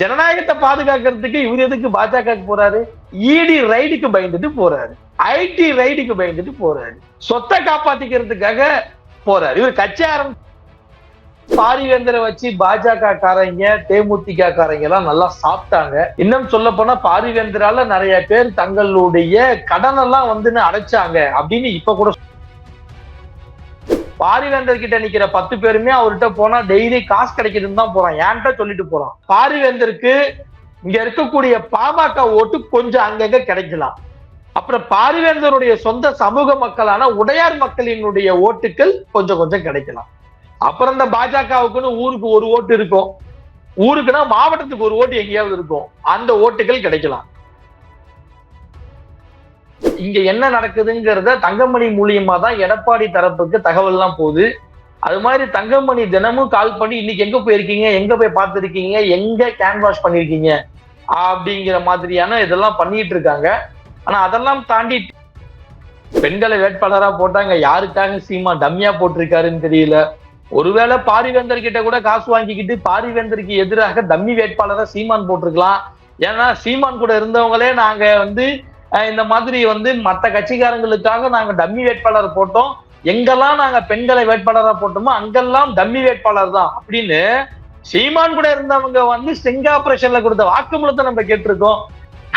ஜனநாயகத்தை பாதுகாக்கிறதுக்கு இவர் எதுக்கு பாஜக போறாரு? இடி ரைடுக்கு பயந்துட்டு போறாரு. ஐடி ரைடுக்கு பயந்துட்டு போறாரு. சொத்தை காப்பாத்திக்கிறதுக்காக போறாரு. இவர் கட்சி ஆரம்பி பாரிவேந்தரை வச்சு பாஜக காரங்க தேமுதிக காரங்க எல்லாம் நல்லா சாப்பிட்டாங்க. இன்னும் சொல்ல போனா பாரிவேந்தரால நிறைய பேர் தங்களுடைய கடன் எல்லாம் வந்து அடைச்சாங்க அப்படின்னு இப்ப கூட பாரிவேந்தர் கிட்ட நிக்கிற பத்து பேருமே அவர்கிட்ட போனா டெய்லி காசு கிடைக்குதுன்னு தான் போறான். ஏன்ட்ட சொல்லிட்டு போறான். பாரிவேந்தருக்கு இங்க இருக்கக்கூடிய பாமக ஓட்டு கொஞ்சம் அங்கங்க கிடைக்கலாம். அப்புறம் பாரிவேந்தருடைய சொந்த சமூக மக்களான உடையார் மக்களினுடைய ஓட்டுகள் கொஞ்சம் கொஞ்சம் கிடைக்கலாம். அப்புறம் இந்த பாஜகவுக்குன்னு ஊருக்கு ஒரு ஓட்டு இருக்கும். ஊருக்குன்னா மாவட்டத்துக்கு ஒரு ஓட்டு எங்கேயாவது இருக்கும். அந்த ஓட்டுகள் கிடைக்கலாம். இங்க என்ன நடக்குதுங்கிறத தங்கமணி மூலியமா தான் எடப்பாடி தரப்புக்கு தகவல்லாம் போகுது. அது மாதிரி தங்கமணி தினமும் கால் பண்ணி இன்னைக்கு எங்க போயிருக்கீங்க? எங்க போய் பார்த்துருக்கீங்க? எங்க கேன்வாஷ் பண்ணிருக்கீங்க? அப்படிங்கிற மாதிரியான இதெல்லாம் பண்ணிட்டு இருக்காங்க. ஆனா அதெல்லாம் தாண்டி பெண்களை வேட்பாளரா போட்டாங்க. யாருக்காக சீமா டம்மியா போட்டிருக்காருன்னு தெரியல. ஒருவேளை பாரிவேந்தர் கிட்ட கூட காசு வாங்கிக்கிட்டு பாரிவேந்தருக்கு எதிராக டம்மி வேட்பாளரா சீமான் போட்டிருக்கலாம். ஏன்னா சீமான் கூட இருந்தவங்களே நாங்க வந்து இந்த மாதிரி வந்து மற்ற கட்சிக்காரங்களுக்காக நாங்க டம்மி வேட்பாளர் போட்டோம். எங்கெல்லாம் நாங்க பெண்களை வேட்பாளரா போட்டோமோ அங்கெல்லாம் டம்மி வேட்பாளர் தான் அப்படின்னு சீமான் கூட இருந்தவங்க வந்து ஸ்டிங் ஆபரேஷன்ல கொடுத்த வாக்குமூலத்தை நம்ம கேட்டிருக்கோம்.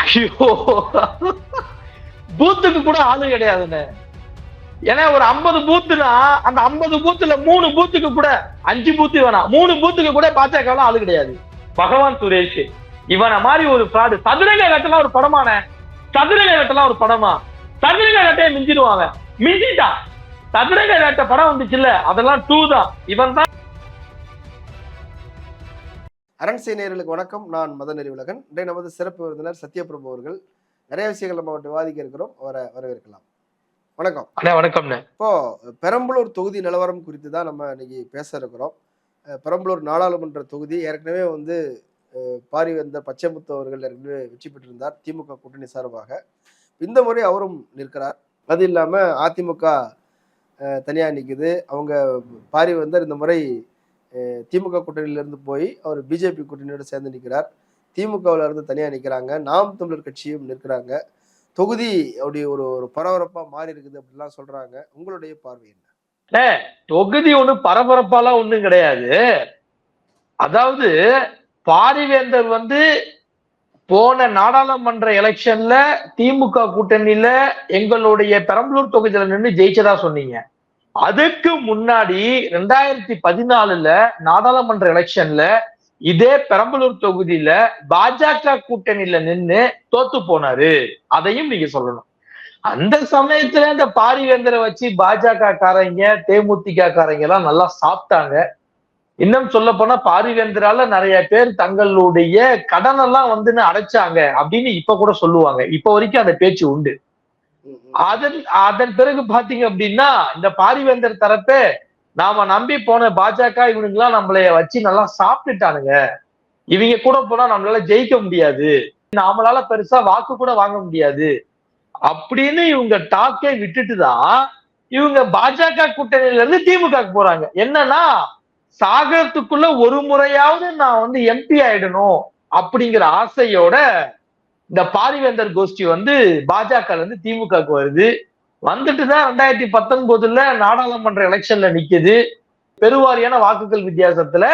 ஐயோ. பூத்துக்கு கூட ஆளு கிடையாதுன்னு. ஏன்னா ஒரு ஐம்பது பூத்துனா அந்த ஐம்பது பூத்துல மூணு பூத்துக்கு கூட அஞ்சு பூத்து வேணாம். மூணு பூத்துக்கு கூட பாஜக ஆளு கிடையாது. பகவான் சுரேஷ் இவனை மாதிரி ஒரு ஃப்ராடு சதுரங்க கட்டலாம் ஒரு படமான. சதுரங்க வேட்டெல்லாம் ஒரு படமா? சதுரங்க வேட்டையை மிஞ்சிடுவாங்க. மிஞ்சிட்டான் சதுரங்க வேட்டை படம் வந்துச்சுல்ல அதெல்லாம் டூ தான். இவன் தான் அரண்சை நேயர்களுக்கு வணக்கம். நான் மதன் அறிவுலகன் இன்றைய நமது சிறப்பு விருந்தினர் சத்யபிரபு அவர்கள். நிறைய விஷயங்கள் நம்ம விவாதிக்க இருக்கிறோம். அவரை வரவேற்கலாம். வணக்கம். அண்ணே வணக்கம்ண்ணே. இப்போ பெரம்பலூர் தொகுதி நிலவரம் குறித்து தான் நம்ம இன்னைக்கு பேச இருக்கிறோம். பெரம்பலூர் நாடாளுமன்ற தொகுதி ஏற்கனவே வந்து பாரிவேந்தர் பச்சைமுத்து அவர்கள் ஏற்கனவே வெற்றி பெற்றிருந்தார். திமுக கூட்டணி சார்பாக. இந்த முறை அவரும் நிற்கிறார். அது இல்லாமல் அதிமுக தனியாக நிற்குது அவங்க பாரிவேந்தர் இந்த முறை திமுக கூட்டணியிலிருந்து போய் அவர் பிஜேபி கூட்டணியோடு சேர்ந்து நிற்கிறார். திமுகவில் இருந்து தனியாக நிற்கிறாங்க நாம் தமிழர் கட்சியும் நிற்கிறாங்க. தொகுதி அப்படி ஒரு ஒரு பரபரப்பாக மாறி இருக்குது அப்படிலாம் சொல்கிறாங்க உங்களுடைய பார்வை என்ன? தொகுதி ஒன்றும் பரபரப்பாலாம் ஒன்றும் கிடையாது. அதாவது பாரிவேந்தர் வந்து போன நாடாளுமன்ற எலெக்ஷன்ல திமுக கூட்டணியில எங்களுடைய பெரம்பலூர் தொகுதியில நின்று ஜெயிச்சதா சொன்னீங்க. அதுக்கு முன்னாடி ரெண்டாயிரத்தி பதினாலுல நாடாளுமன்ற எலெக்ஷன்ல இதே பெரம்பலூர் தொகுதியில பாஜக கூட்டணியில நின்னு தோத்து போனாரு. அதையும் நீங்க சொல்லணும். அந்த சமயத்துல இந்த பாரிவேந்தரை வச்சு பாஜக காரங்க தேமுதிக காரங்க எல்லாம் நல்லா சாப்பிட்டாங்க. இன்னும் சொல்ல போனா பாரிவேந்தரால நிறைய பேர் தங்களுடைய கடன் எல்லாம் வந்து அடைச்சாங்க அப்படின்னு இப்ப கூட சொல்லுவாங்க. இப்ப வரைக்கும் அந்த பேச்சு உண்டு. அதன் அதன் பிறகு பாத்தீங்க அப்படின்னா இந்த பாரிவேந்தர் தரப்பே நாம நம்பி போன பாஜக இவனுங்கெல்லாம் நம்மளைய வச்சு நல்லா சாப்பிட்டுட்டானுங்க. இவங்க கூட போனா நம்மளால ஜெயிக்க முடியாது. நாமளால பெருசா வாக்கு கூட வாங்க முடியாது. அப்படின்னு இவங்க டாக்கே விட்டுட்டு தான் இவங்க பாஜக கூட்டணியில இருந்து திமுக போறாங்க. என்னன்னா சாகரத்துக்குள்ள ஒரு முறையாவது நான் வந்து எம்பி ஆயிடணும் அப்படிங்கிற ஆசையோட இந்த பாரிவேந்தர் கோஷ்டி வந்து பாஜக இருந்து திமுகக்கு வருது. வந்துட்டு தான் ரெண்டாயிரத்தி பத்தொன்பதுல நாடாளுமன்ற எலெக்ஷன்ல நிக்குது. பெருவாரியான வாக்குகள் வித்தியாசத்துல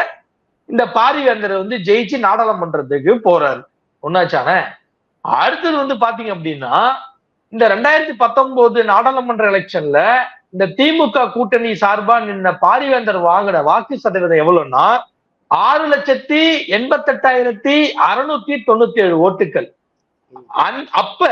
இந்த பாரிவேந்தர் வந்து ஜெயிச்சு நாடாளுமன்றத்துக்கு போறாரு. ஒன்னாச்சான அடுத்தது வந்து பாத்தீங்க அப்படின்னா இந்த ரெண்டாயிரத்தி பத்தொன்பது நாடாளுமன்ற எலெக்ஷன்ல இந்த திமுக கூட்டணி சார்பா நின்ன பாரிவேந்தர் வாங்கின வாக்கு சதவீதம் எவ்வளவுன்னா ஆறு லட்சத்தி எண்பத்தெட்டாயிரத்தி அறுநூத்தி தொண்ணூத்தி ஏழு ஓட்டுகள் அந்- அப்ப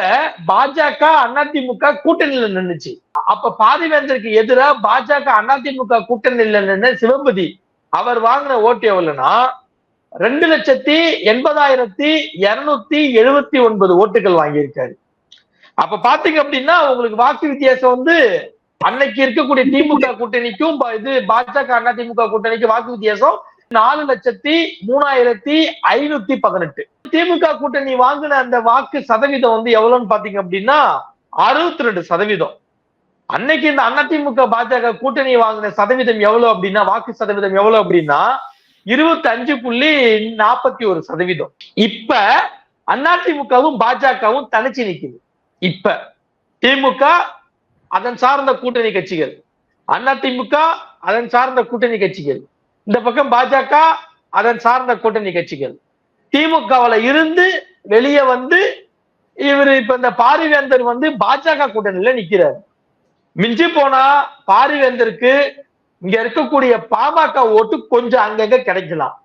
பாஜக அதிமுக கூட்டணியில நின்னுச்சு. அப்ப பாரிவேந்தருக்கு எதிரா பாஜக அதிமுக கூட்டணியில நின்று சிவபதி அவர் வாங்கின ஓட்டு எவ்வளவுன்னா ரெண்டு லட்சத்தி எண்பதாயிரத்தி இருநூத்தி எழுபத்தி ஒன்பது ஓட்டுகள் வாங்கியிருக்காரு. அப்ப பாத்தீங்க அப்படின்னா உங்களுக்கு வாக்கு வித்தியாசம் வந்து அன்னைக்கு இருக்கக்கூடிய திமுக கூட்டணிக்கும் இது பாஜக அண்ணா திமுக கூட்டணிக்கு வாக்கு வித்தியாசம் நாலு லட்சத்தி மூணாயிரத்தி ஐநூத்தி பதினெட்டு. திமுக கூட்டணி வாங்கின அந்த வாக்கு சதவீதம் வந்து எவ்வளவுன்னு பாத்தீங்க அப்படின்னா அறுபத்தி ரெண்டு சதவீதம். அன்னைக்கு இந்த அதிமுக பாஜக கூட்டணி வாங்கின சதவீதம் எவ்வளவு அப்படின்னா வாக்கு சதவீதம் எவ்வளவு அப்படின்னா இருபத்தி அஞ்சு புள்ளி நாற்பத்தி ஒரு சதவீதம். இப்ப அதிமுகவும் பாஜகவும் தனிச்சு நிக்குது. இப்ப திமுக அதன் சார்ந்த கூட்டணி கட்சிகள். அதிமுக அதன் சார்ந்த கூட்டணி கட்சிகள். இந்த பக்கம் பாஜக அதன் சார்ந்த கூட்டணி கட்சிகள். திமுகவில் இருந்து வெளியே வந்து இவர் இப்ப இந்த பாரிவேந்தர் வந்து பாஜக கூட்டணியில நிக்கிறார். மிஞ்சி போனா பாரிவேந்தருக்கு இங்க இருக்கக்கூடிய பாமக ஓட்டு கொஞ்சம் அங்கங்க கிடைக்கலாம்.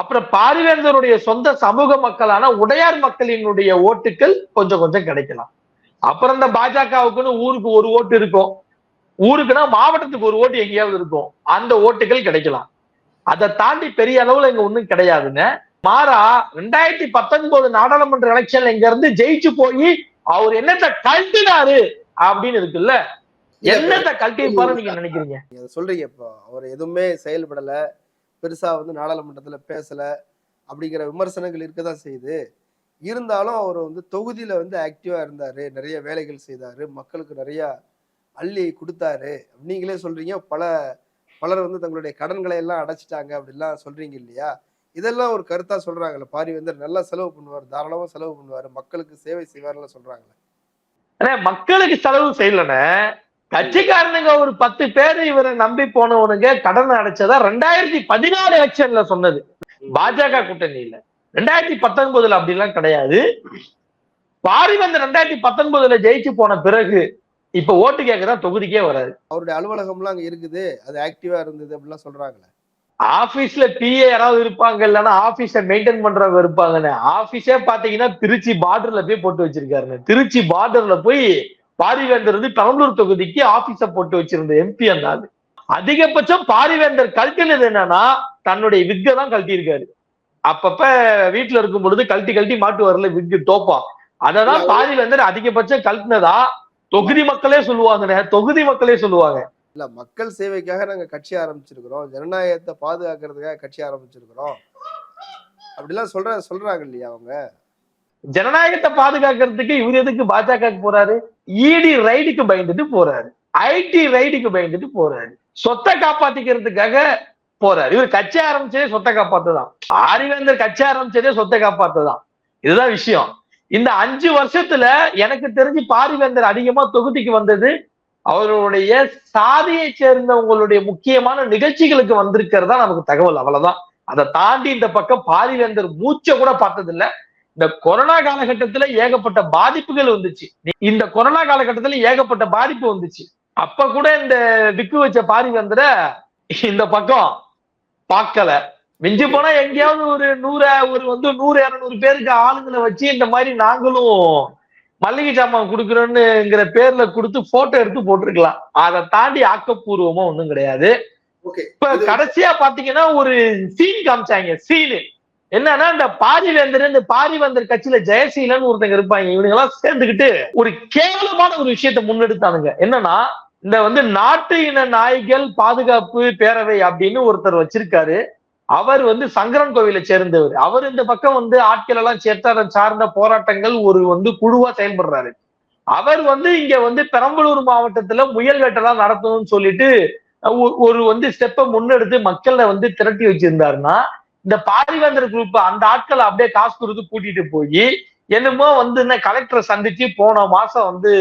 அப்புறம் பாரிவேந்தருடைய சொந்த சமூக மக்களான உடையார் மக்களினுடைய ஓட்டுகள் கொஞ்சம் கொஞ்சம் கிடைக்கலாம். அப்புறம் இந்த பாஜகவுக்குன்னு ஊருக்கு ஒரு ஓட்டு இருக்கும். ஊருக்குன்னா மாவட்டத்துக்கு ஒரு ஓட்டு எங்கேயாவது இருக்கும். அந்த ஓட்டுகள் கிடைக்கலாம். அதை தாண்டி பெரிய அளவுல இங்க ஒண்ணும் கிடையாதுங்க. மாறா ரெண்டாயிரத்தி பத்தொன்பது நாடாளுமன்ற எலெக்ஷன்ல இங்க இருந்து ஜெயிச்சு போய் அவர் என்னத்தை கழட்டினாரு அப்படின்னு இருக்குல்ல? என்னத்தை கழட்டிருப்பாரு நீங்க நினைக்கிறீங்க? சொல்றீங்க இப்போ. அவர் எதுவுமே செயல்படல. பெருசா வந்து நாடாளுமன்றத்துல பேசல. அப்படிங்கிற விமர்சனங்கள் இருக்கதான் செய்யுது. இருந்தாலும் அவர் வந்து தொகுதியில வந்து ஆக்டிவா இருந்தாரு நிறைய வேலைகள் செய்தாரு மக்களுக்கு நிறையா அள்ளி கொடுத்தாரு. நீங்களே சொல்றீங்க பல பலர் வந்து தங்களுடைய கடன்களை எல்லாம் அடைச்சிட்டாங்க அப்படிலாம் சொல்றீங்க இல்லையா? இதெல்லாம் ஒரு கருத்தா சொல்றாங்கல்ல பாரிவேந்தர் நல்லா செலவு பண்ணுவார் தாராளமாக செலவு பண்ணுவார் மக்களுக்கு சேவை செய்வார்லாம் சொல்றாங்கல்ல. மக்களுக்கு செலவு செய்யலன்னு கட்சிக்காரனுங்க ஒரு பத்து பேர் இவரை நம்பி போனவனுங்க கடன் அடைச்சதா ரெண்டாயிரத்தி பதினாறு எலெக்ஷன்ல சொன்னது. பாஜக கூட்டணியில. ரெண்டாயிரத்தி பத்தொன்பதுல அப்படிலாம் கிடையாது. பாரிவந்த ரெண்டாயிரத்தி பத்தொன்பதுல ஜெயிச்சு போன பிறகு இப்ப ஓட்டு கேட்கதான் தொகுதிக்கே வராது அவருடைய அலுவலகம்லாம் அங்க இருக்குது. அது ஆக்டிவா இருந்தது அப்படிலாம் சொல்றாங்களே. ஆபீஸ்ல பிஏ யாராவது இருப்பாங்க இல்லைன்னா ஆபீஸ மெயின்டைன் பண்றவங்க இருப்பாங்கன்னு. ஆபீஸே பாத்தீங்கன்னா திருச்சி பார்டர்ல போய் போட்டு வச்சிருக்காருன்னு. திருச்சி பார்டர்ல போய் பாரிவேந்தர் வந்து பெரம்பலூர் தொகுதிக்கு ஆபீஸ போட்டு வச்சிருந்த எம்பி அந்த அதிகபட்சம் பாரிவேந்தர் கழட்டினது என்னன்னா தன்னுடைய விக்க தான் கழட்டியிருக்காரு. அப்பப்ப வீட்டுல இருக்கும் பொழுது கழட்டி கழட்டி மாட்டு வரல விக்கு தோப்பா அததான் பாரிவேந்தர் அதிகபட்சம் கழட்டினதா தொகுதி மக்களே சொல்லுவாங்க தொகுதி மக்களே சொல்லுவாங்க. இல்ல மக்கள் சேவைக்காக நாங்க கட்சி ஆரம்பிச்சிருக்கிறோம். ஜனநாயகத்தை பாதுகாக்கிறதுக்காக கட்சி ஆரம்பிச்சிருக்கிறோம். அப்படிலாம் சொல்ற சொல்றாங்க இல்லையா அவங்க? ஜனநாயகத்தை பாதுகாக்கிறதுக்கு இவர் எதுக்கு பாஜக போறாரு? இடி ரைடுக்கு பயந்துட்டு போறாரு. ஐடி ரைடுக்கு பயந்துட்டு போறாரு. சொத்தை காப்பாத்திக்கிறதுக்காக போறாரு. இவர் கட்சி ஆரம்பிச்சதே சொத்தை காப்பாத்துதான். ஆரிவேந்தர் கட்சி ஆரம்பிச்சதே சொத்தை காப்பாத்துதான். இதுதான் விஷயம். இந்த அஞ்சு வருஷத்துல எனக்கு தெரிஞ்சு பாரிவேந்தர் அதிகமா தொகுதிக்கு வந்தது அவர்களுடைய சாதியை சேர்ந்தவங்களுடைய முக்கியமான நிகழ்ச்சிகளுக்கு வந்திருக்கிறதா நமக்கு தகவல். அவ்வளவுதான். அதை தாண்டி இந்த பக்கம் பாரிவேந்தர் மூச்சை கூட பார்த்தது இல்ல இந்த கொரோனா காலகட்டத்துல ஏகப்பட்ட பாதிப்புகள் வந்துச்சு. இந்த கொரோனா காலகட்டத்துல ஏகப்பட்ட பாதிப்பு வந்துச்சு. அப்ப கூட இந்த விக்கு வச்ச பாரிவேந்தரை இந்த பக்கம் பார்க்கல. மிஞ்சி போனா எங்கேயாவது ஒரு நூறு ஒரு வந்து நூறு இருநூறு பேருக்கு ஆளுங்களை வச்சு இந்த மாதிரி நாங்களும் மல்லிகை சாமான் கொடுக்குறோன்னுங்கிற பேர்ல கொடுத்து போட்டோ எடுத்து போட்டிருக்கலாம். அதை தாண்டி ஆக்கப்பூர்வமா ஒண்ணும் கிடையாது. இப்ப கடைசியா பாத்தீங்கன்னா ஒரு சீன் காமிச்சாங்க சீனு என்னன்னா இந்த பாரிவேந்தர் இந்த பாரிவேந்தர் கட்சியில ஜெயசீலன் ஒருத்தங்க இருப்பாங்க. இவனுங்க எல்லாம் சேர்ந்துக்கிட்டு ஒரு கேவலமான ஒரு விஷயத்த முன்னெடுத்தானுங்க. என்னன்னா இந்த வந்து நாட்டு இன நாய்கள் பாதுகாப்பு பேரவை அப்படின்னு ஒருத்தர் வச்சிருக்காரு. அவர் வந்து சங்கரன் கோவிலை சேர்ந்தவர். அவர் இந்த பக்கம் வந்து ஆட்கள் எல்லாம் சேர்த்து அதை சார்ந்த போராட்டங்கள் ஒரு வந்து குழுவா செயல்படுறாரு. அவர் வந்து இங்க வந்து பெரம்பலூர் மாவட்டத்துல முயல் வேட்டெல்லாம் நடத்தணும்னு சொல்லிட்டு ஒரு வந்து ஸ்டெப்பை முன்னெடுத்து மக்களை வந்து திரட்டி வச்சிருந்தாருன்னா இந்த பாரிவேந்தர் குரூப் அந்த ஆட்களை அப்படியே காசு கொடுத்து கூட்டிட்டு போய் என்னமோ வந்து என்ன கலெக்டரை சந்திச்சு போன மாசம் வந்து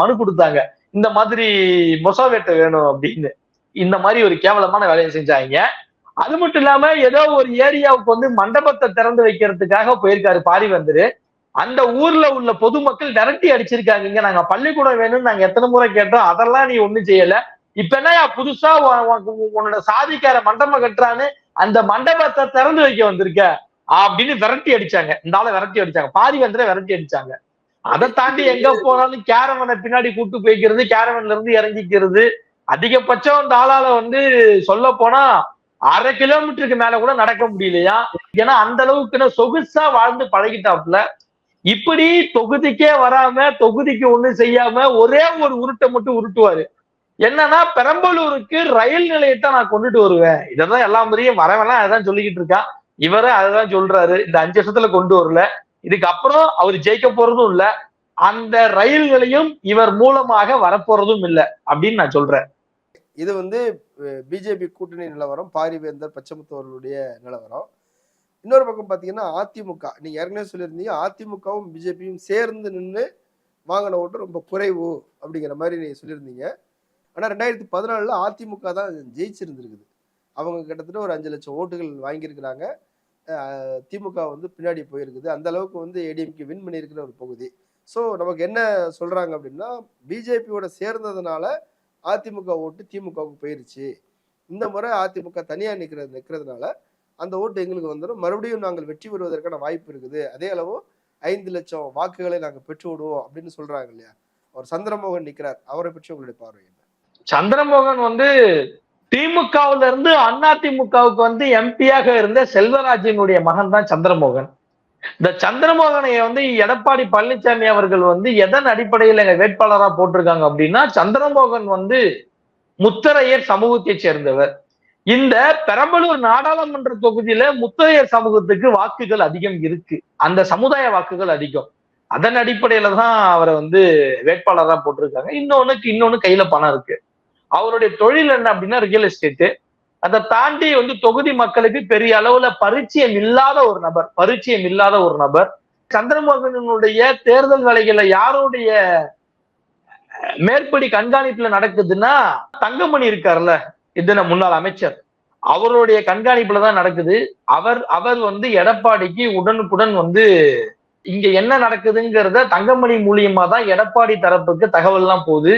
மனு கொடுத்தாங்க. இந்த மாதிரி மொசாவேட்டை வேணும் அப்படின்னு. இந்த மாதிரி ஒரு கேவலமான வேலையை செஞ்சாங்க. அது மட்டும் இல்லாம ஏதோ ஒரு ஏரியாவுக்கு வந்து மண்டபத்தை திறந்து வைக்கிறதுக்காக போயிருக்காரு பாரிவேந்தர் அந்த ஊர்ல உள்ள பொதுமக்கள் விரட்டி அடிச்சிருக்காங்க. இங்க நாங்க பள்ளிக்கூடம் வேணும்னு நாங்க எத்தனை முறை கேட்டோம். அதெல்லாம் நீ ஒண்ணும் செய்யல. இப்ப என்ன புதுசா உன்னோட சாதிக்கார மண்டபம் கட்டுறான்னு அந்த மண்டபத்தை திறந்து வைக்க வந்திருக்க அப்படின்னு விரட்டி அடிச்சாங்க. இந்த ஆளை விரட்டி அடிச்சாங்க. பாரிவேந்தரை விரட்டி அடிச்சாங்க. அதை தாண்டி எங்க போனாலும் கேரவனை பின்னாடி கூட்டு போய்க்கிறது கேரவன்ல இருந்து இறங்கிக்கிறது. அதிகபட்சம் அந்த ஆளால வந்து சொல்ல போனா அரை கிலோமீட்டருக்கு மேல கூட நடக்க முடியலையா? ஏன்னா அந்த அளவுக்கு சொகுசா வாழ்ந்து பழகிட்டாப்ல இப்படி தொகுதிக்கே வராம தொகுதிக்கு ஒண்ணும் செய்யாம ஒரே ஒரு உருட்டை மட்டும் உருட்டுவாரு. என்னன்னா பெரம்பலூருக்கு ரயில் நிலையத்தை நான் கொண்டுட்டு வருவேன். இதெல்லாம் எல்லா முறையும் வரவெல்லாம் அதான் சொல்லிக்கிட்டு இருக்கான் இவரே அதான் சொல்றாரு. இந்த அஞ்சு வருஷத்துல கொண்டு வரல. இதுக்கப்புறம் அவர் ஜெயிக்க போறதும் இல்ல. அந்த ரயில்களையும் இவர் மூலமாக வரப்போறதும் இல்ல அப்படின்னு நான் சொல்றேன். இது வந்து பிஜேபி கூட்டணி நிலவரம் பாரிவேந்தர் பச்சைமுத்தவர்களுடைய நிலவரம். இன்னொரு பக்கம் பார்த்தீங்கன்னா அதிமுக. நீங்க ஏற்கனவே சொல்லியிருந்தீங்க அதிமுகவும் பிஜேபியும் சேர்ந்து நின்று வாங்கின ஓட்டு ரொம்ப குறைவு அப்படிங்கிற மாதிரி நீங்க சொல்லியிருந்தீங்க. ஆனால் ரெண்டாயிரத்தி பதினாலில் அதிமுக தான் ஜெயிச்சிருந்துருக்குது. அவங்க கிட்டத்தட்ட ஒரு அஞ்சு லட்சம் ஓட்டுகள் வாங்கியிருக்கிறாங்க. திமுக வந்து பின்னாடி போயிருக்குது. அந்த அளவுக்கு வந்து ஏடிஎம்கே வின் பண்ணியிருக்கிற ஒரு பகுதி. ஸோ நமக்கு என்ன சொல்கிறாங்க அப்படின்னா பிஜேபியோட சேர்ந்ததுனால அதிமுக ஓட்டு திமுகவுக்கு போயிருச்சு. இந்த முறை அதிமுக தனியாக நிற்கிறது நிற்கிறதுனால அந்த ஓட்டு எங்களுக்கு வந்துடும் மறுபடியும் நாங்கள் வெற்றி பெறுவதற்கான வாய்ப்பு இருக்குது. அதே அளவு ஐந்து லட்சம் வாக்குகளை நாங்கள் பெற்று விடுவோம் அப்படின்னு சொல்கிறாங்க இல்லையா? அவர் சந்திரமோகன் நிற்கிறார் அவரை பற்றி உங்களுடைய பார்வை என்ன? சந்திரமோகன் வந்து திமுகவுல இருந்து அதிமுகவுக்கு வந்து எம்பியாக இருந்த செல்வராஜினுடைய மகன் தான் சந்திரமோகன். இந்த சந்திரமோகனை வந்து எடப்பாடி பழனிசாமி அவர்கள் வந்து எதன் அடிப்படையில் எங்க வேட்பாளரா போட்டிருக்காங்க அப்படின்னா சந்திரமோகன் வந்து முத்தரையர் சமூகத்தை சேர்ந்தவர். இந்த பெரம்பலூர் நாடாளுமன்ற தொகுதியில முத்தரையர் சமூகத்துக்கு வாக்குகள் அதிகம் இருக்கு. அந்த சமுதாய வாக்குகள் அதிகம். அதன் அடிப்படையில தான் அவரை வந்து வேட்பாளராக போட்டிருக்காங்க. இன்னொன்னுக்கு இன்னொன்னு கையில பணம் இருக்கு. அவருடைய தொழில் என்ன அப்படின்னா ரியல் எஸ்டேட் அதை தாண்டி வந்து தொகுதி மக்களுக்கு பெரிய அளவுல பரிச்சயம் இல்லாத ஒரு நபர் பரிச்சயம் இல்லாத ஒரு நபர். சந்திரமோகனுடைய தேர்தல் வேலைகள்ல யாருடைய மேற்படி கண்காணிப்புல நடக்குதுன்னா தங்கமணி இருக்காருல்ல இதுன முன்னாள் அமைச்சர். அவருடைய கண்காணிப்புல தான் நடக்குது. அவர் அவர் வந்து எடப்பாடிக்கு உடனுக்குடன் வந்து இங்க என்ன நடக்குதுங்கிறத தங்கமணி மூலியமா தான் எடப்பாடி தரப்புக்கு தகவல் எல்லாம் போகுது.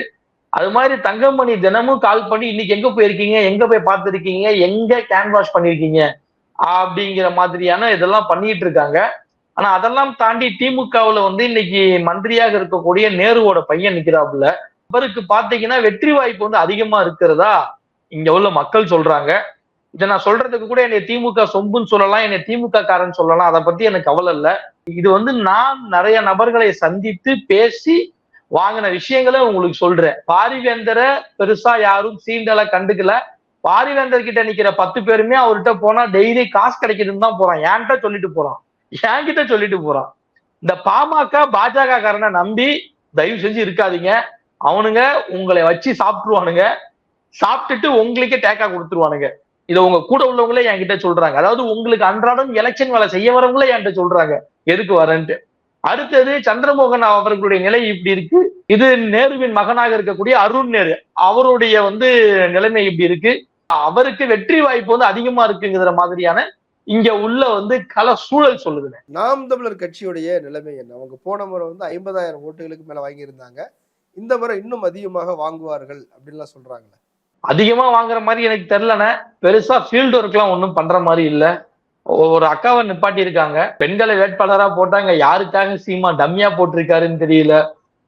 அது மாதிரி தங்கமணி தினமும் கால் பண்ணி இன்னைக்கு எங்க போயிருக்கீங்க? எங்க போய் பார்த்துருக்கீங்க? எங்க கேன்வாஷ் பண்ணிருக்கீங்க? அப்படிங்கிற மாதிரியான இதெல்லாம் பண்ணிட்டு இருக்காங்க. ஆனா அதெல்லாம் தாண்டி திமுகவுல வந்து இன்னைக்கு மந்திரியாக இருக்கக்கூடிய நேருவோட பையன் நிக்கிறாப்புல. அவருக்கு பாத்தீங்கன்னா வெற்றி வாய்ப்பு வந்து அதிகமா இருக்கிறதா இங்க உள்ள மக்கள் சொல்றாங்க. இதை நான் சொல்றதுக்கு கூட என்னை திமுக சொம்புன்னு சொல்லலாம் என்னை திமுக காரன் சொல்லலாம். அதை பத்தி எனக்கு கவலை இல்லை. இது வந்து நான் நிறைய நபர்களை சந்தித்து பேசி வாங்கின விஷயங்களை உங்களுக்கு சொல்றேன். பாரிவேந்தரை பெருசா யாரும் சீண்டலை கண்டுக்கல. பாரிவேந்தர் கிட்ட நிக்கிற பத்து பேருமே அவர்கிட்ட போனா டெய்லி காசு கிடைக்குதுன்னு தான் போறான். என்கிட்ட சொல்லிட்டு போறான். என்கிட்ட சொல்லிட்டு போறான். இந்த பாமக பாஜக காரனை நம்பி தயவு செஞ்சு இருக்காதீங்க. அவனுங்க உங்களை வச்சு சாப்பிட்டுருவானுங்க. சாப்பிட்டுட்டு உங்களுக்கே டேக்கா கொடுத்துருவானுங்க. இதை உங்க கூட உள்ளவங்களே என்கிட்ட சொல்றாங்க. அதாவது உங்களுக்கு அன்றாடம் எலெக்ஷன் வேலை செய்ய வரவங்களே என்கிட்ட சொல்றாங்க. எதுக்கு வரேன்ட்டு? அடுத்தது சந்திரமோகன் அவர்களுடைய நிலை இப்படி இருக்கு. இது நேருவின் மகனாக இருக்கக்கூடிய அருண் நேரு. அவருடைய வந்து நிலைமை இப்படி இருக்கு. அவருக்கு வெற்றி வாய்ப்பு வந்து அதிகமா இருக்குங்கிற மாதிரியான இங்க உள்ள வந்து கல சூழல் சொல்லுது நாம் தமிழர் கட்சியுடைய நிலைமை என்ன? அவங்க போன முறை வந்து ஐம்பதாயிரம் ஓட்டுகளுக்கு மேல வாங்கியிருந்தாங்க. இந்த முறை இன்னும் அதிகமாக வாங்குவார்கள் அப்படின்லாம் சொல்றாங்களே. அதிகமா வாங்குற மாதிரி எனக்கு தெரியலண்ணே. பெருசா ஃபீல்டு ஒர்க்லாம் ஒன்றும் பண்ற மாதிரி இல்ல. ஒரு அக்காவை நிப்பாட்டி இருக்காங்க பெண்களை வேட்பாளரா போட்டாங்க. யாருக்காக சீமா டம்மியா போட்டிருக்காருன்னு தெரியல.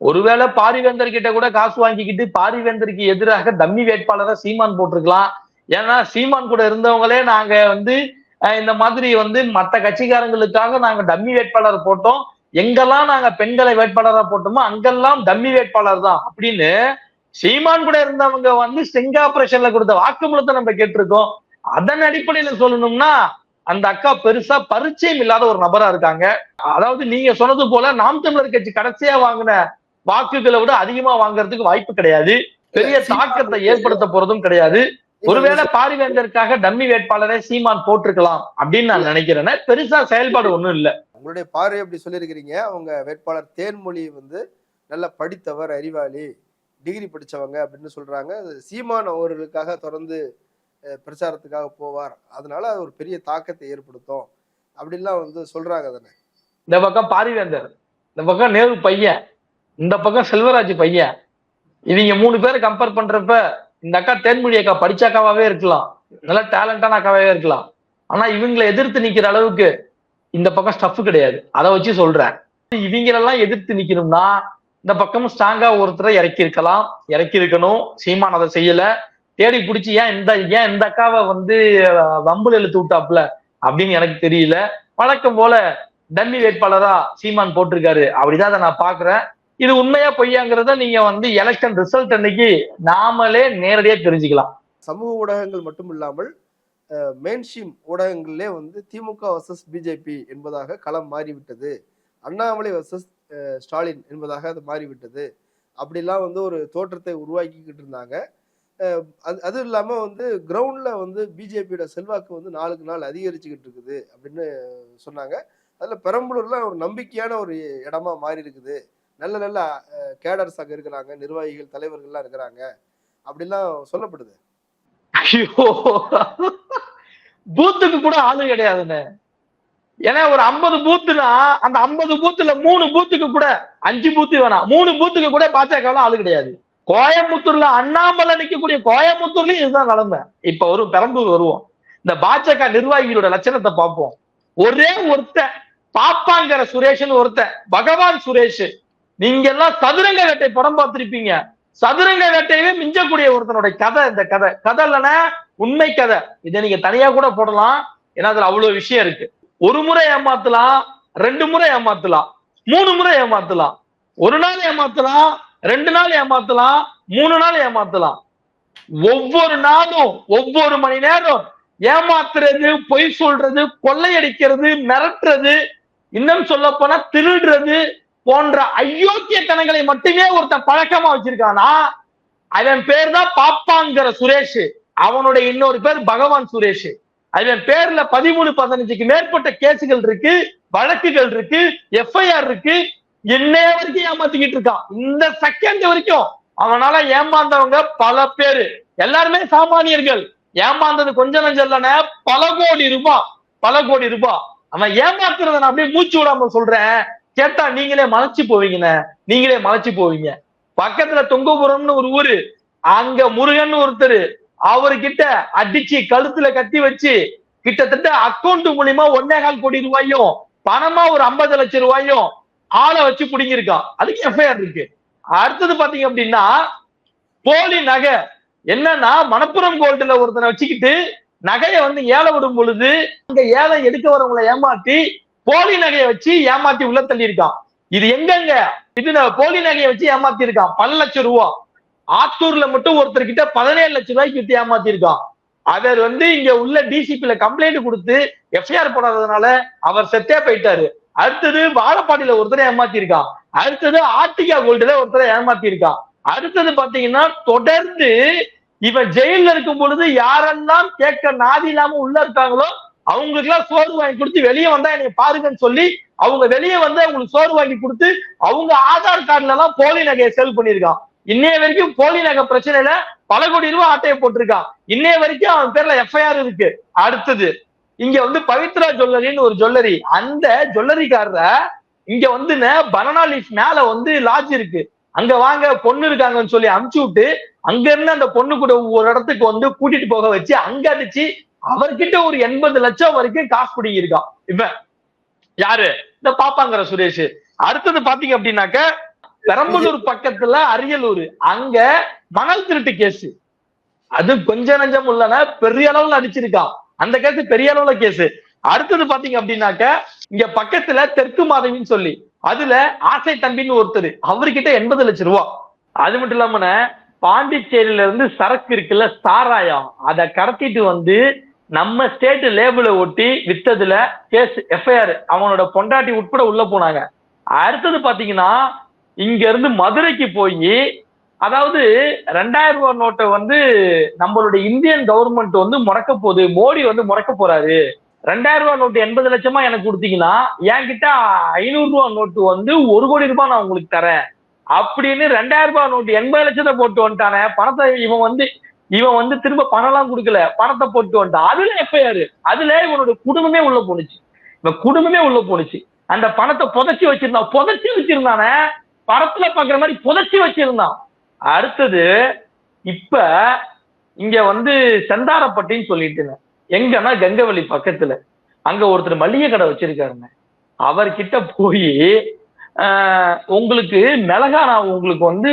ஒருவேளை பாரிவேந்தர் கிட்ட கூட காசு வாங்கிக்கிட்டு பாரிவேந்தருக்கு எதிராக டம்மி வேட்பாளரா சீமான் போட்டிருக்கலாம். ஏன்னா சீமான் கூட இருந்தவங்களே நாங்க வந்து இந்த மாதிரி வந்து மற்ற கட்சிக்காரங்களுக்காக நாங்க டம்மி வேட்பாளர் போட்டோம். எங்கெல்லாம் நாங்க பெண்களை வேட்பாளரா போட்டோமோ அங்கெல்லாம் டம்மி வேட்பாளர் தான். அப்படின்னு சீமான் கூட இருந்தவங்க வந்து ஸ்டிங் ஆபரேஷன்ல கொடுத்த வாக்குமூலத்தை நம்ம கேட்டிருக்கோம். அதன் அடிப்படையில சொல்லணும்னா அந்த அக்கா பெருசா பரிச்சயம் இல்லாத ஒரு நபரா இருக்காங்க. அதாவது நீங்க சொன்னது போல நாம் தமிழர் கட்சி கடைசியா வாங்கின வாக்குகளை விட அதிகமா வாங்குறதுக்கு வாய்ப்பு கிடையாது. பெரிய தாக்கத்தை ஏற்படுத்த போறதும் கிடையாது. ஒருவேளை பாரிவேந்தருக்காக டம்மி வேட்பாளரை சீமான் போட்டிருக்கலாம் அப்படின்னு நான் நினைக்கிறேன். பெருசா செயல்பாடு ஒண்ணும் இல்ல. உங்களுடைய பார்வை அப்படி சொல்லியிருக்கிறீங்க. அவங்க வேட்பாளர் தேன்மொழி வந்து நல்ல படித்தவர் அறிவாளி டிகிரி படிச்சவங்க அப்படின்னு சொல்றாங்க. சீமான் அவர்களுக்காக தொடர்ந்து பிரச்சாரத்துக்காக போவார். அதனால அது ஒரு பெரிய தாக்கத்தை ஏற்படுத்தும். அப்படின்லாம் வந்து சொல்றாங்க தானே. இந்த பக்கம் பாரிவேந்தர் இந்த பக்கம் நேரு பையன் இந்த பக்கம் செல்வராஜ் பையன். இவங்க மூணு பேரை கம்பேர் பண்றப்ப இந்த அக்கா தேன்மொழி அக்கா படிச்சாக்காவாகவே இருக்கலாம். நல்ல டேலண்டான அக்காவே இருக்கலாம். ஆனா இவங்களை எதிர்த்து நிக்கிற அளவுக்கு இந்த பக்கம் ஸ்டஃப் கிடையாது. அதை வச்சு சொல்றேன். இவங்களெல்லாம் எதிர்த்து நிக்கணும்னா இந்த பக்கமும் ஸ்ட்ராங்கா ஒருத்தரை இறக்கி இருக்கலாம் இறக்கி இருக்கணும் சீமான் அதை செய்யல. தேடி பிடிச்சி ஏன் இந்த ஏன் இந்த அக்காவை வந்து வம்புல இழுத்து விட்டாப்ல அப்படின்னு எனக்கு தெரியல. வழக்கம் போல டம்மி வேட்பாளரா சீமான் போட்டிருக்காரு. அப்படிதான் அதை நான் பாக்குறேன். இது உண்மையா பொய்யாங்கிறத நீங்க வந்து எலெக்ஷன் ரிசல்ட் அன்னைக்கு நாமளே நேரடியா தெரிஞ்சுக்கலாம். சமூக ஊடகங்கள் மட்டும் இல்லாமல் மெயின்ஸ்ட்ரீம் ஊடகங்களிலே வந்து திமுக வர்சஸ் பிஜேபி என்பதாக களம் மாறிவிட்டது. அண்ணாமலை வர்சஸ் ஸ்டாலின் என்பதாக அது மாறிவிட்டது. அப்படிலாம் வந்து ஒரு தோற்றத்தை உருவாக்கிக்கிட்டு இருந்தாங்க. அது அதுவும் இல்லாமல் வந்து கிரவுண்டில் வந்து பிஜேபியோட செல்வாக்கு வந்து நாளுக்கு நாள் அதிகரிச்சுக்கிட்டு இருக்குது அப்படின்னு சொன்னாங்க. அதில் பெரம்பலூரில் ஒரு நம்பிக்கையான ஒரு இடமா மாறி இருக்குது நல்ல நல்ல கேடர்ஸ் அங்கே இருக்கிறாங்க நிர்வாகிகள் தலைவர்கள்லாம் இருக்கிறாங்க. அப்படிலாம் சொல்லப்படுது. ஐயோ! பூத்துக்கு கூட ஆளு கிடையாதுண்ணே. ஏன்னா ஒரு ஐம்பது பூத்துனா அந்த ஐம்பது பூத்துல மூணு பூத்துக்கு கூட அஞ்சு பூத்து வேணாம். மூணு பூத்துக்கு கூட பாஜக ஆளு கிடையாது. கோயம்புத்தூர்ல அண்ணாமலை நிற்கக்கூடிய கோயம்புத்தூர்லயும் இதுதான் நிலைமை. இப்ப வரும் பெரம்பலூர் வருவோம். இந்த பாஜக நிர்வாகிகளோட லட்சணத்தை பார்ப்போம். ஒரே ஒருத்தன் பாப்பாங்கிற சுரேஷ்னு ஒருத்தன் பகவான் சுரேஷ். நீங்க எல்லாம் சதுரங்க வேட்டை படம் பார்த்திருப்பீங்க. சதுரங்க வேட்டையவே மிஞ்சக்கூடிய ஒருத்தனுடைய கதை இந்த கதை. கதை இல்லைன்னா உண்மை கதை. இதை நீங்க தனியா கூட போடலாம். ஏன்னா அதுல அவ்வளவு விஷயம் இருக்கு. ஒரு முறை ஏமாத்தலாம் ரெண்டு முறை ஏமாத்தலாம் மூணு முறை ஏமாத்தலாம் ஒரு நாள் ஏமாத்தலாம் ரெண்டு நாள் ஏமாத்தலாம் மூணு நாள் ஏமாத்தலாம். ஒவ்வொரு நாளும் ஒவ்வொரு மணி நேரம் ஏமாத்துறது பொய் சொல்றது கொள்ளையடிக்கிறது மிரட்டுறது இன்னும் சொல்ல போனா திருடுறது போன்ற அயோக்கியத்தனங்களை மட்டுமே ஒருத்தன் பழக்கமா வச்சிருக்கானா? அவன் பேர் தான் பாப்பாங்கிற சுரேஷ். அவனுடைய இன்னொரு பேர் பகவான் சுரேஷ். அவன் பேர்ல பதிமூணு பதினஞ்சுக்கு மேற்பட்ட கேசுகள் இருக்கு வழக்குகள் இருக்கு எஃப்ஐஆர் இருக்கு என்னைய வரைக்கும் ஏமாத்திக்கிட்டு இருக்கான் இந்த செகண்ட் வரைக்கும் அவனால ஏமாந்தவங்க பல பேரு. எல்லாருமே சாமானியர்கள். ஏமாந்தது கொஞ்சம் நஞ்சம் இல்லைன்னா பல கோடி ரூபாய் பல கோடி ரூபாய் அவன் ஏமாத்துறத நான் அப்படியே மூச்சு விடாம சொல்றேன். கேட்டா நீங்களே மலைச்சு போவீங்கண்ணே. நீங்களே மலைச்சு போவீங்க. பக்கத்துல தொங்கபுரம்னு ஒரு ஊரு அங்க முருகன் ஒருத்தர் அவர்கிட்ட அடிச்சு கழுத்துல கட்டி வச்சு கிட்டத்தட்ட அக்கௌண்ட் மூலியமா ஒன்னே கால் கோடி ரூபாயும் பணமா ஒரு ஐம்பது லட்சம் ரூபாயும் ஆளை வச்சு புடிங்கிருக்கான் அதுக்கு எஃப்ஐஆர் இருக்கு. அடுத்தது பாத்தீங்க அப்படின்னா போலி நகை. என்னன்னா மணப்புரம் கோல்டுல ஒருத்தனை வச்சுக்கிட்டு நகையை வந்து ஏல விடும் பொழுது அங்க ஏழை எடுக்க வரவங்களை ஏமாத்தி போலி நகையை வச்சு ஏமாத்தி உள்ள தள்ளி இருக்கான் இது எங்கெங்க? இது போலி நகையை வச்சு ஏமாத்தி இருக்கான் பல லட்சம் ரூபா. ஆத்தூர்ல மட்டும் ஒருத்தர் கிட்ட பதினேழு லட்சம் ரூபாய்க்கு வித்து ஏமாத்தி இருக்கான் அவர் வந்து இங்க உள்ள டிசிபில கம்ப்ளைண்ட் கொடுத்து எஃப்ஐஆர் போடாததுனால அவர் செத்தே போயிட்டாரு. அடுத்தது வாழப்பாடியில ஒருத்தரை ஏமாத்தி இருக்கான் அடுத்தது ஆர்டிகா கோல்டுல ஒருத்தரை ஏமாத்தி இருக்கான் அடுத்தது பாத்தீங்கன்னா தொடர்ந்து இவன் ஜெயில இருக்கும் பொழுது யாரெல்லாம் கேட்க நாதி இல்லாம உள்ள இருக்காங்களோ அவங்களுக்கு எல்லாம் சோறு வாங்கி கொடுத்து வெளியே வந்தா எனக்கு பாருங்கன்னு சொல்லி அவங்க வெளியே வந்து அவங்களுக்கு சோறு வாங்கி கொடுத்து அவங்க ஆதார் கார்டுல எல்லாம் போலி நகையை செல் பண்ணிருக்கான் இன்னைய வரைக்கும் போலி நகை பிரச்சனையில பல கோடி ரூபாய் ஆட்டையை போட்டிருக்கான். இன்னைய வரைக்கும் அவன் பேர்ல எஃப்ஐஆர் இருக்கு. அடுத்தது இங்க வந்து பவித்ரா ஜுவல்லரின்னு ஒரு ஜுவல்லரி. அந்த ஜுவல்லரிக்காரர இங்க வந்து பனானா லீஃப் மேல வந்து லாட்ஜ் இருக்கு. அங்க வாங்க பொண்ணு இருக்காங்கன்னு சொல்லி அமுச்சு விட்டு அங்க இருந்து அந்த பொண்ணு கூட ஒரு இடத்துக்கு வந்து கூட்டிட்டு போக வச்சு அங்க அடிச்சு அவர்கிட்ட ஒரு எண்பது லட்சம் வரைக்கும் காசு பிடிங்கிருக்கான் இவன். யாரு? இந்த பாப்பாங்கிற சுரேஷ். அடுத்தது பாத்தீங்க அப்படின்னாக்க பெரம்பலூர் பக்கத்துல அரியலூர். அங்க மணல் திருட்டு கேஸ் அது கொஞ்ச நஞ்சம் உள்ளன பெரிய அளவுல அடிச்சிருக்கான் அந்த கேஸ் பெரிய அளவுல கேஸ் அடுத்தது பாத்தீங்க அப்படின்னாக்க இங்க பக்கத்துல தெற்கு மாதவின்னு சொல்லி அதுல ஆசை தம்பின்னு ஒருத்தர் அவர்கிட்ட எண்பது லட்சம் ரூபா. அது மட்டும் இல்லாம பாண்டிச்சேரியில இருந்து சரக்கு இருக்குல்ல சாராயம் அதை கடத்திட்டு வந்து நம்ம ஸ்டேட் லேபிள ஒட்டி வித்ததுல கேஸ் எஃப்ஐஆர் அவனோட பொண்டாட்டி உட்பட உள்ள போனாங்க. அடுத்தது பாத்தீங்கன்னா இங்க இருந்து மதுரைக்கு போய் அதாவது ரெண்டாயிரம் ரூபாய் நோட்டை வந்து நம்மளுடைய இந்தியன் கவர்மெண்ட் வந்து முடக்க போகுது. மோடி வந்து முடக்க போறாரு. ரெண்டாயிரம் ரூபாய் நோட்டு எண்பது லட்சமா எனக்கு கொடுத்தீங்கன்னா என்கிட்ட ஐநூறு ரூபாய் நோட்டு வந்து ஒரு கோடி ரூபாய் நான் உங்களுக்கு தரேன். அப்படின்னு ரெண்டாயிரம் ரூபாய் நோட்டு எண்பது லட்சத்தை போட்டு வந்துட்டானே பணத்தை இவன் வந்து இவன் வந்து திரும்ப பணம்லாம் கொடுக்கல. பணத்தை போட்டு வந்துட்டான் அதுல எஃப்ஐஆர் அதுல இவனோட குடும்பமே உள்ள போனுச்சு இவன் குடும்பமே உள்ள போனுச்சு அந்த பணத்தை புதைச்சி வச்சிருந்தான். புதைச்சி வச்சிருந்தானே படத்துல பாக்குற மாதிரி புதைச்சி வச்சிருந்தான். அடுத்தது இப்ப இங்க வந்து செந்தாரப்பட்டின்னு சொல்லிட்டுங்க எங்கன்னா கங்கவள்ளி பக்கத்துல. அங்க ஒருத்தர் மளிகை கடை வச்சிருக்காருங்க. அவர்கிட்ட போய் உங்களுக்கு மிளகா நான் உங்களுக்கு வந்து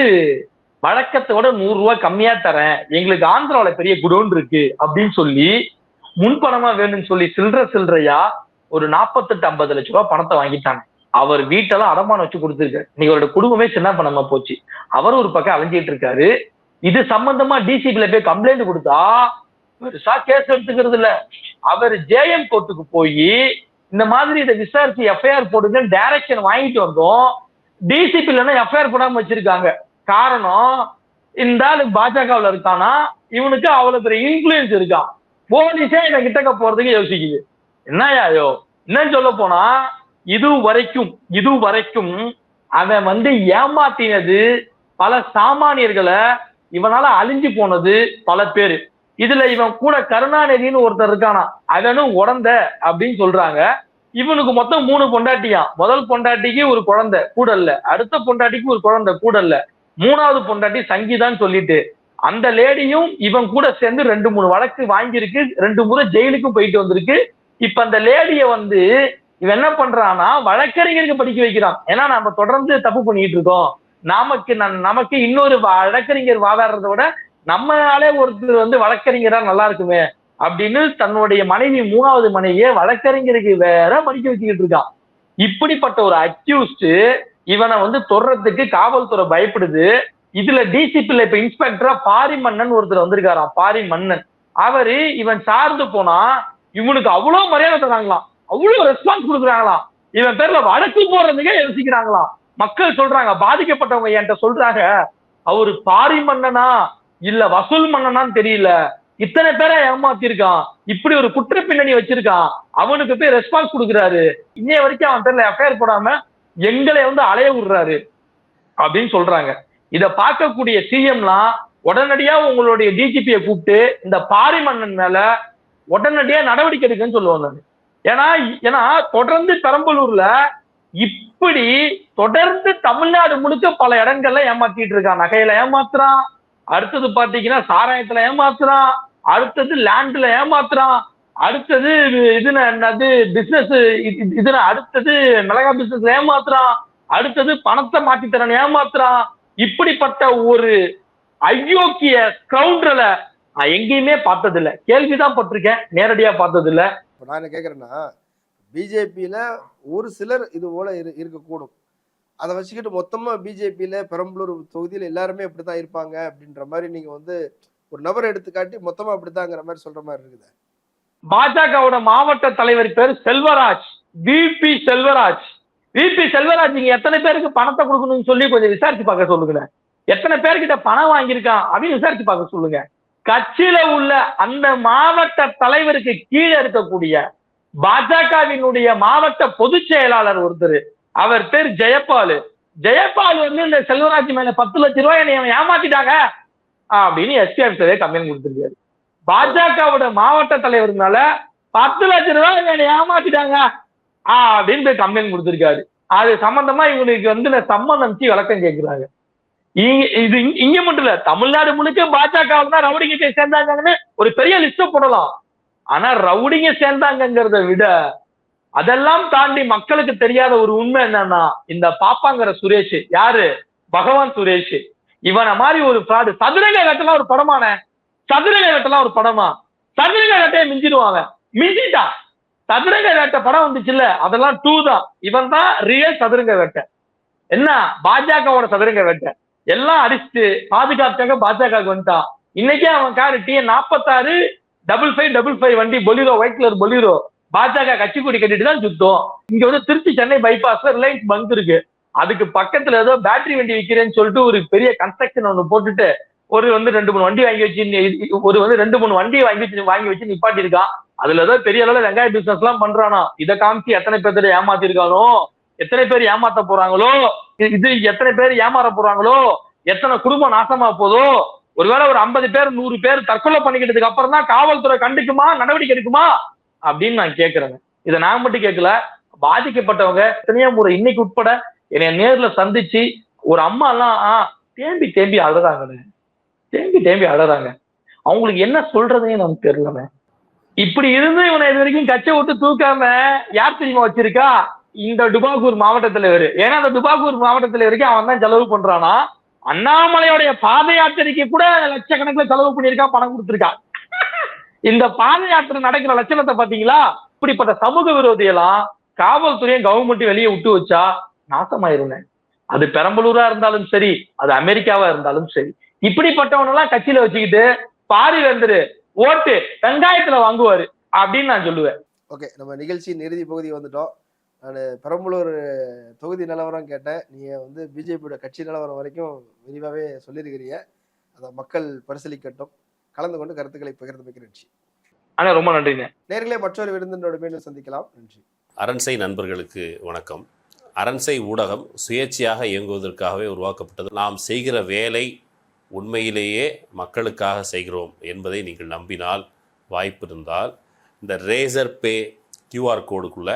வழக்கத்தை விட நூறு ரூபாய் கம்மியா தரேன். எங்களுக்கு ஆந்திராவில பெரிய குடோன் இருக்கு அப்படின்னு சொல்லி முன்பணமா வேணும்னு சொல்லி சில்லற சில்லறையா ஒரு நாற்பத்தெட்டு ஐம்பது லட்ச ரூபாய் பணத்தை வாங்கிட்டாங்க. அவர் வீட்டெல்லாம் அடமானம் வச்சு கொடுத்துருக்காரு. இன்னைக்கு அவரோட குடும்பமே சின்ன பண்ணாம போச்சு. அவர் ஒரு பக்கம் அலைஞ்சிட்டு இருக்காரு. இது சம்பந்தமா டிசிபில போய் கம்ப்ளைண்ட் கொடுத்தா பெருசா கேஸ் எடுத்துக்கிறது இல்ல. அவர் ஜேஎம் கோர்ட்டுக்கு போய் இந்த மாதிரி இதை விசாரிச்சு எஃப்ஐஆர் போடுங்கன்னு டைரக்ஷன் வாங்கிட்டு வந்தோம். டிசிபி இல்லைன்னா எஃப்ஐஆர் போடாம வச்சிருக்காங்க. காரணம் இந்த ஆளு பாஜகவுல இருக்கானா? இவனுக்கு அவ்வளவு பெரிய இன்ஃபுளுயன்ஸ் இருக்கான் போலீஸே என்ன கிட்டக்க போறதுக்கு யோசிக்குது. என்னையாயோ என்னன்னு சொல்ல போனா இது வரைக்கும் இது வரைக்கும் அவன் வந்து ஏமாத்தினது பல சாமானியர்களை இவனால அழிஞ்சு போனது பல பேரு. இதுல இவன் கூட கருணாநிதினு ஒருத்தர் இருக்கானா அவனும் உடந்த அப்படின்னு சொல்றாங்க. இவனுக்கு மொத்தம் மூணு பொண்டாட்டியா? முதல் பொண்டாட்டிக்கு ஒரு குழந்தை கூட இல்ல. அடுத்த பொண்டாட்டிக்கு ஒரு குழந்தை கூட இல்ல. மூணாவது பொண்டாட்டி சங்கீதான்னு சொல்லிட்டு அந்த லேடியும் இவன் கூட சேர்ந்து ரெண்டு மூணு வழக்கு வாங்கியிருக்கு ரெண்டு முறை ஜெயிலுக்கும் போயிட்டு வந்திருக்கு. இப்ப அந்த லேடிய வந்து இவன் என்ன பண்றான்னா வழக்கறிஞருக்கு படிக்க வைக்கிறான். ஏன்னா நம்ம தொடர்ந்து தப்பு பண்ணிட்டு இருக்கோம். நமக்கு நமக்கு இன்னொரு வழக்கறிஞர் வாதாடுறத விட நம்மளாலே ஒருத்தர் வந்து வழக்கறிஞரா நல்லா இருக்குமே அப்படின்னு தன்னுடைய மனைவி மூணாவது மனைவியை வழக்கறிஞருக்கு வேற படிக்க வச்சுக்கிட்டு இருக்கான் இப்படிப்பட்ட ஒரு அக்யூஸ்ட் இவனை வந்து தொடர்றதுக்கு காவல்துறை பயப்படுது. இதுல டிசிபில இப்ப இன்ஸ்பெக்டரா பாரி மன்னன் ஒருத்தர் வந்திருக்காராம் பாரி மன்னன் அவரு இவன் சார்ந்து போனா இவனுக்கு அவ்வளவு மரியாதை தராங்களாம். அவ்வளவு ரெஸ்பான்ஸ் கொடுக்குறாங்களாம் இவன் பேர்ல வழக்கு போடுறதுக்கே யோசிக்கிறாங்களாம் மக்கள் சொல்றாங்க பாதிக்கப்பட்டவங்க என்கிட்ட சொல்றாங்க அவரு பாரி மன்னனா இல்ல வசூல் மன்னனான்னு தெரியல. இத்தனை பேரை ஏமாத்திருக்கான். இப்படி ஒரு குற்ற பின்னணி வச்சிருக்கான். அவனுக்கு போய் ரெஸ்பான்ஸ் கொடுக்குறாரு. இன்னைய வரைக்கும் அவன் பேர்ல எஃப்ஐஆர் போடாம எங்களை வந்து அலைய விடுறாரு அப்படின்னு சொல்றாங்க. இத பார்க்கக்கூடிய சிஎம்லாம் உடனடியா உங்களுடைய டிஜிபியை கூப்பிட்டு இந்த பாரி மன்னன் மேல உடனடியா நடவடிக்கை எடுக்குன்னு சொல்லுவாங்க. ஏன்னா ஏன்னா தொடர்ந்து பெரம்பலூர்ல இப்படி தொடர்ந்து தமிழ்நாடு முழுக்க பல இடங்கள்ல ஏமாத்திட்டு இருக்கான். நகையில ஏமாத்துறான். அடுத்தது பாத்தீங்கன்னா சாராயத்துல ஏமாத்துறான். அடுத்தது லேண்ட்ல ஏமாத்துறான். அடுத்தது இதுல என்னது பிசினஸ் இதுல அடுத்தது மிளகா பிசினஸ் ஏமாத்துறான். அடுத்தது பணத்தை மாற்றி தரேன் ஏமாத்துறான். இப்படிப்பட்ட ஒரு அயோக்கிய ஸ்கவுண்டல நான் எங்கேயுமே பார்த்ததில்ல. கேள்விதான் பட்டிருக்கேன். நேரடியா பார்த்ததில்ல. இப்போ நான் என்ன கேட்குறேன்னா பிஜேபியில் ஒரு சிலர் இது போல இரு இருக்கக்கூடும். அதை வச்சுக்கிட்டு மொத்தமாக பிஜேபியில் பெரம்பலூர் தொகுதியில் எல்லாருமே இப்படி தான் இருப்பாங்க அப்படின்ற மாதிரி நீங்கள் வந்து ஒரு நபர் எடுத்துக்காட்டி மொத்தமாக அப்படித்தாங்கிற மாதிரி சொல்கிற மாதிரி இருக்குது. பாஜகவோட மாவட்ட தலைவர் பேர் செல்வராஜ் விபி செல்வராஜ். விபி செல்வராஜ் நீங்க எத்தனை பேருக்கு பணத்தை கொடுக்கணும்னு சொல்லி கொஞ்சம் விசாரிச்சு பார்க்க சொல்லுங்க எத்தனை பேர்கிட்ட பணம் வாங்கியிருக்கான் அப்படின்னு விசாரிச்சு பார்க்க சொல்லுங்க. கட்சியில உள்ள அந்த மாவட்ட தலைவருக்கு கீழே இருக்கக்கூடிய பாஜகவினுடைய மாவட்ட பொதுச் செயலாளர் ஒருத்தர். அவர் பேர் ஜெயபாலு ஜெயபால் வந்து இந்த செல்வராஜ் மேல பத்து லட்சம் ரூபாய் என்னை அவன் ஏமாத்திட்டாங்க. அப்படின்னு எஸ்பி ஆஃபீஸரே கம்ப்ளைண்ட் கொடுத்துருக்காரு. பாஜகவோட மாவட்ட தலைவர்னால பத்து லட்சம் ரூபாய் என்னை ஏமாத்திட்டாங்க. அப்படின்னு போய் கம்ப்ளைண்ட் கொடுத்துருக்காரு. அது சம்பந்தமா இவங்களுக்கு வந்து சம்மந்தம் அனுப்பிச்சு விளக்கம் கேட்கிறாங்க இது இங்க- மட்டும் இல்ல தமிழ்நாடு முழுக்க பாஜக தான் ரவுடிங்க போய் சேர்ந்தாங்கன்னு ஒரு பெரிய லிஸ்ட போடலாம். ஆனா ரவுடிங்க சேர்ந்தாங்கிறத விட அதெல்லாம் தாண்டி மக்களுக்கு தெரியாத ஒரு உண்மை என்னன்னா இந்த பாப்பாங்கிற சுரேஷ் யாரு? பகவான் சுரேஷ். இவனை மாதிரி ஒரு பிராடு சதுரங்க வேட்டெல்லாம் ஒரு படமான. சதுரங்க வேட்டெல்லாம் ஒரு படமா? சதுரங்க வேட்டையை மிஞ்சிடுவாங்க. மிஞ்சிட்டான் சதுரங்க வேட்டை படம் வந்துச்சுல்ல அதெல்லாம் டூ தான். இவன் தான் ரியல் சதுரங்க வேட்டை என்ன? பாஜகவோட சதுரங்க வேட்டை எல்லாம் அடிச்சுட்டு பாதுகாத்தாங்க பாஜக வந்துட்டான். இன்னைக்கே அவன் காரு டிஎன் நாற்பத்தாறு டபுள் ஃபைவ் டபுள் ஃபைவ் வண்டி பொலிரோ ஒயிட் கலர் பொலிரோ பாஜக கட்சி கொடி கட்டிட்டு தான் சுத்தம். இங்க வந்து திருச்சி சென்னை பைபாஸ்ல ரிலையன்ஸ் பங்க் இருக்கு. அதுக்கு பக்கத்துல ஏதோ பேட்டரி வண்டி விற்கிறேன்னு சொல்லிட்டு ஒரு பெரிய கன்ஸ்ட்ரக்ஷன் ஒன்று போட்டுட்டு ஒரு வந்து ரெண்டு மூணு வண்டி வாங்கி வச்சு ஒரு வந்து ரெண்டு மூணு வண்டி வாங்கி வச்சு வாங்கி வச்சு நிப்பாட்டி இருக்கான் அதுல ஏதோ பெரிய அளவுல வெங்காய பிசினஸ் எல்லாம் பண்றானா. இதை காமிச்சு எத்தனை பேர்த்த ஏமாத்திருக்கானோ? எத்தனை பேர் ஏமாத்த போறாங்களோ? இது- இது எத்தனை பேர் ஏமாற போறாங்களோ எத்தனை குடும்பம் நாசமா போதோ ஒருவேளை ஒரு ஐம்பது பேர் நூறு பேர் தற்கொலை பண்ணிக்கிட்டதுக்கு அப்புறம் தான் காவல்துறை கண்டுக்குமா நடவடிக்கை எடுக்குமா அப்படின்னு நான் கேட்கிறேன் இதை நான் மட்டும் கேட்கல பாதிக்கப்பட்டவங்க எத்தனையோ முறை இன்னைக்கு உட்பட என்னை நேர்ல சந்திச்சு ஒரு அம்மா எல்லாம் ஆ, தேம்பி தேம்பி அழறாங்க தேம்பி தேம்பி அழறாங்க. அவங்களுக்கு என்ன சொல்றதுன்னு நமக்கு தெரியலமே இப்படி இருந்து இவனை இது வரைக்கும் கச்சை விட்டு தூக்காம யார் தெரியுமா வச்சிருக்கா? இந்த டுபாகூர் மாவட்ட தலைவர் ஏன்னா அந்த டுபாகூர் மாவட்ட தலைவருக்கு அவன் தான் செலவு பண்றானா? அண்ணாமலையோடைய பாத யாத்திரைக்கு கூட லட்சக்கணக்கில் செலவு பண்ணியிருக்கா பணம் கொடுத்துருக்கா. இந்த பாத யாத்திரை நடக்கிற லட்சணத்தை பாத்தீங்களா? இப்படிப்பட்ட சமூக விரோதியெல்லாம் காவல்துறையும் கவர்மெண்ட் வெளியே விட்டு வச்சா நாசமாயிருந்தேன் அது பெரம்பலூரா இருந்தாலும் சரி அது அமெரிக்காவா இருந்தாலும் சரி. இப்படிப்பட்டவனெல்லாம் கட்சியில வச்சுக்கிட்டு பாரிவேந்தரு ஓட்டு வெங்காயத்துல வாங்குவாரு அப்படின்னு நான் சொல்லுவேன். ஓகே நம்ம நிகழ்ச்சியின் இறுதி பகுதி வந்துட்டோம். நான் பெரம்பலூர் தொகுதி நிலவரம் கேட்டேன். நீங்கள் வந்து பிஜேபியோட கட்சி நிலவரம் வரைக்கும் விரிவாகவே சொல்லியிருக்கிறீங்க. அதை மக்கள் பரிசீலிக்கட்டும். கலந்து கொண்டு கருத்துக்களை பகிர்ந்து நன்றி ஆனா ரொம்ப நன்றிங்க. நேர்களே மற்றொரு விருந்தினோட மீண்டும் சந்திக்கலாம். நன்றி. அரண்சை நண்பர்களுக்கு வணக்கம். அரண்சை ஊடகம் சுயேட்சையாக இயங்குவதற்காகவே உருவாக்கப்பட்டது. நாம் செய்கிற வேலை உண்மையிலேயே மக்களுக்காக செய்கிறோம் என்பதை நீங்கள் நம்பினால் வாய்ப்பு இருந்தால் இந்த ரேசர் பே கியூஆர் கோடுக்குள்ளே